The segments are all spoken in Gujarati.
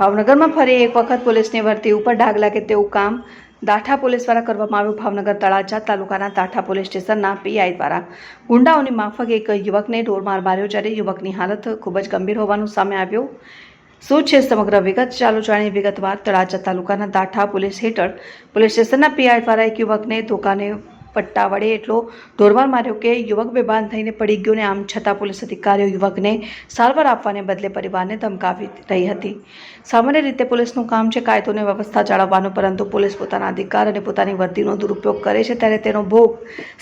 ભાવનગરમાં ફરી એક વખત પોલીસની ભરતી ઉપર ડાઘ લાગે તેવું કામ દાઠા પોલીસ દ્વારા કરવામાં આવ્યું. ભાવનગર તળાજા તાલુકાના દાઠા પોલીસ સ્ટેશનના પીઆઈ દ્વારા ગુંડાઓની માફક એક યુવકને ઢોરમાર માર્યો જ્યારે યુવકની હાલત ખૂબ જ ગંભીર હોવાનું સામે આવ્યું. શું છે સમગ્ર વિગત? ચાલુ જાણીએ વિગતવાર. તળાજા તાલુકાના દાઠા પોલીસ હેઠળ પોલીસ સ્ટેશનના પીઆઈ દ્વારા એક યુવકને ધોકાને પટ્ટા વડે એટલો ઢોરમાર માર્યો કે યુવક બેભાન થઈને પડી ગયો ને આમ છતાં પોલીસ અધિકારીઓ યુવકને સારવાર આપવાને બદલે પરિવારને ધમકાવી રહી હતી. સામાન્ય રીતે પોલીસનું કામ છે કાયદોને વ્યવસ્થા જાળવવાનું, પરંતુ પોલીસ પોતાના અધિકાર અને પોતાની વર્દીનો દુરુપયોગ કરે છે ત્યારે તેનો ભોગ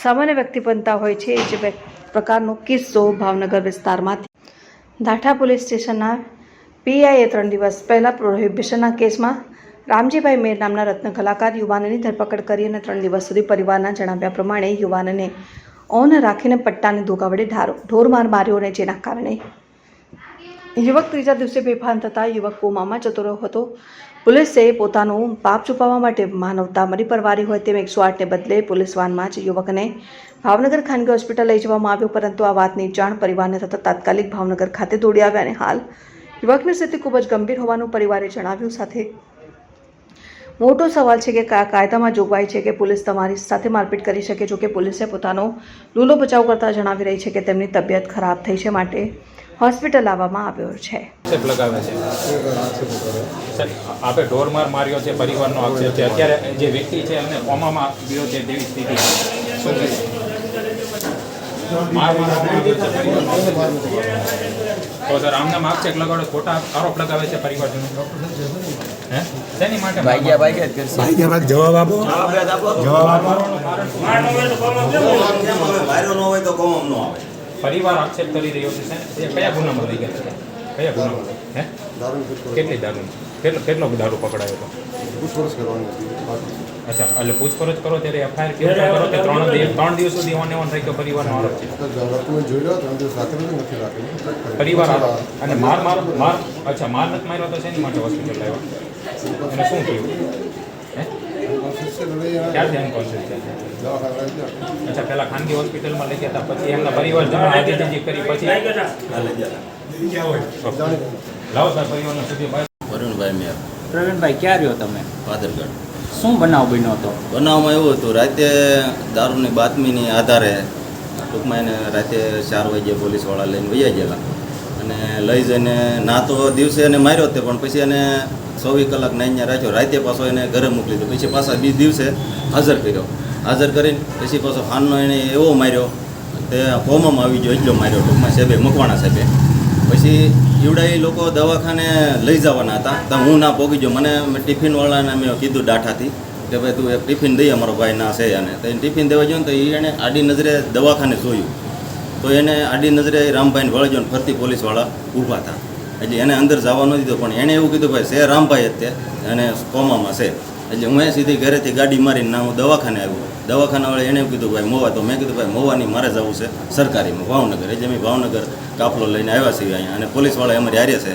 સામાન્ય વ્યક્તિ બનતા હોય છે. જ પ્રકારનો કિસ્સો ભાવનગર વિસ્તારમાંથી. દાઠા પોલીસ સ્ટેશનના પીઆઈએ ત્રણ દિવસ પહેલાં પ્રોહિબિશનના કેસમાં રામજીભાઈ મેર નામના રત્ન કલાકાર યુવાનની ધરપકડ કરી અને ત્રણ દિવસ સુધી પરિવારના જણાવ્યા પ્રમાણે યુવાનને ઓન રાખીને પટ્ટાને ધોકા વડે ઢારો ઢોરમાર માર્યો અને જેના કારણે યુવક ત્રીજા દિવસે બેભાન થતાં યુવક કોમામાં જતો રહ્યો હતો. પોલીસે પોતાનું પાપ છુપાવવા માટે માનવતા મરી પરવારી હોય તેમ એકસો આઠને બદલે પોલીસ વાનમાં જ યુવકને ભાવનગર ખાનગી હોસ્પિટલ લઈ જવામાં આવ્યો, પરંતુ આ વાતની જાણ પરિવારને થતાં તાત્કાલિક ભાવનગર ખાતે દોડી આવ્યા અને હાલ યુવકની સ્થિતિ ખૂબ જ ગંભીર હોવાનું પરિવારે જણાવ્યું સાથે મોટો સવાલ છે કે કાયદામાં જોગવાઈ છે કે પોલીસ તમારી સાથે મારપીટ કરી શકે જો કે પોલીસે પોતાનો લૂલો બચાવ કરતા જણાવી રહી છે કે તેમની તબિયત ખરાબ થઈ છે માટે હોસ્પિટલ લાવવામાં આવ્યો છે. આપે ઢોરમાર માર્યો છે, પરિવારનો આક્ષેપ છે. અત્યારે જે વ્યક્તિ છે એમને કોમામાં ગયો છે તેવી સ્થિતિ છે. શું કહેશો? માર મારવામાં આવ્યો છે પરિવારનો આક્ષેપ. તો સર આમને લગાડો ખોટા આરોપ લગાવે છે પરિવારજનો. હે? શેની માટે ભાગ્યા ભાગ્યા જ કરશે. ભાઈ કે ભાઈ જવાબ આપો. જવાબ આપો. માર્યો ન હોય તો કોમમ ન આવે પરિવાર આક્ષેપ કરી રહ્યો છે એ કયા ગુનામાં લઈ ગયા છે? કયા ગુનામાં? હે? કેટલી દારૂ કેટલો કેટલો દારૂ પકડાયો હતો? અચ્છા એટલે પૂછપરછ કરો ત્યારે એફઆઈઆર કેમ કરો કે ત્રણ દિવસ ત્રણ દિવસ સુધી ઓન ઓન રાખ્યો પરિવારનો આરોપ છે? પરિવાર અને માર માર માર અચ્છા માર નથી માર્યો તો શેની માટે હોસ્પિટલ આવ્યો? અને શું થયું? હે? ક્યારથી અનકોન્શિયસ છે? અચ્છા પહેલા ખાનગી હોસ્પિટલમાં લઈ ગયા હતા પછી એમના પરિવારજનો આદિત્યજી કરી પછી લાવો સાહેબ પરિવારનો સુધી ભાઈ વરુણભાઈ મેર. પ્રવીણભાઈ ક્યાં રહ્યો તમે? પાદરગઢ. શું બનાવ બન્યો હતો? બનાવમાં એવું હતું રાતે દારૂની બાતમીની આધારે ટૂંકમાં એને રાતે ચાર વાગે પોલીસવાળા લઈને વૈયા ગયેલા. અને લઈ જઈને ના તો દિવસે એને માર્યો તે પણ પછી એને ચોવીસ કલાક નાઈને રાખ્યો. રાતે પાછો એને ઘરે મોકલી દીધો. પછી પાછા બીજ દિવસે હાજર કર્યો. હાજર કરીને પછી પાછો હાનનો એને એવો માર્યો તે કોમામાં આવી ગયો એટલો માર્યો ટૂંકમાં સાહેબે મકવાણા સાહેબે. પછી ઈવડા એ લોકો દવાખાને લઈ જવાના હતા. તો હું ના પોગી ગયો. મને ટિફિનવાળાને મેં કીધું ડાઠાથી કે ભાઈ તું એક ટિફિન દઈએ અમારો ભાઈ ના છે અને તો એને ટિફિન દેવા ગયો ને તો એને આડી નજરે દવાખાને જોયું. તો એને આડી નજરે રામભાઈને વળગ્યો ને ફરતી પોલીસવાળા ઊભા હતા. એટલે એને અંદર જવા ન દીધો. પણ એણે એવું કીધું, ભાઈ, છે રામભાઈ તે અને કોમામાં છે. એટલે હું એ સીધી ઘરેથી ગાડી મારીને ના હું દવાખાને આવ્યો. દવાખાનાવાળા એણે કીધું ભાઈ મોવા તો. મેં કીધું ભાઈ મોવાની મારે જવું છે સરકારીમાં ભાવનગર. એટલે મેં ભાવનગર કાફલો લઈને આવ્યા છીએ અહીંયા અને પોલીસવાળા અમારી હારે છે.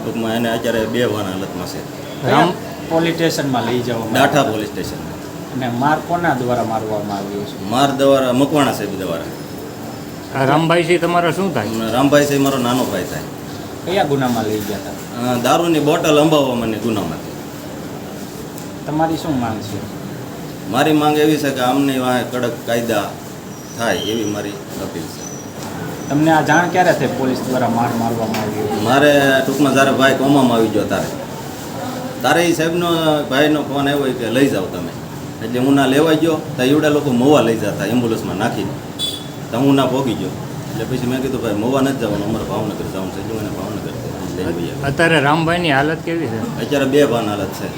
ટૂંકમાં એને અત્યારે બે વાના હાલતમાં છે. રામ પોલીસ સ્ટેશનમાં લઈ જવા ડાઠા પોલીસ સ્ટેશન અને માર કોના દ્વારા મારવામાં આવ્યો છે? માર દ્વારા મકવાણા સાહેબ દ્વારા. આ રામભાઈ છે તમારો શું થાય? રામભાઈ છે મારો નાનો ભાઈ થાય. કયા ગુનામાં લઈ ગયા હતા? દારૂની બોટલ અંબાવવા મને ગુનામાંથી. તમારી શું માંગ છે? મારી માંગ એવી છે કે આમની વાંહે કડક કાયદા થાય એવી મારી અપીલ છે. તમને આ જાણ ક્યારે થઈ પોલીસ દ્વારા માર મારવામાં આવ્યો મારે ટૂંકમાં જ્યારે ભાઈ કોમામાં આવી ગયો તારે તારે એ સાહેબનો ભાઈનો ફોન આવ્યો કે લઈ જાઓ તમે. એટલે હું ના લેવા ગયો તો એવડા લોકો મોવા લઈ જતા એમ્બ્યુલન્સમાં નાખીને. તો હું ના ભોગી ગયો. એટલે પછી મેં કીધું ભાઈ મોવા નથી જવાનું અમારે ભાવનગર જવાનું છે. એટલે મને ભાવનગર. અત્યારે રામભાઈની હાલત કેવી છે? અત્યારે બે ભાન હાલત છે.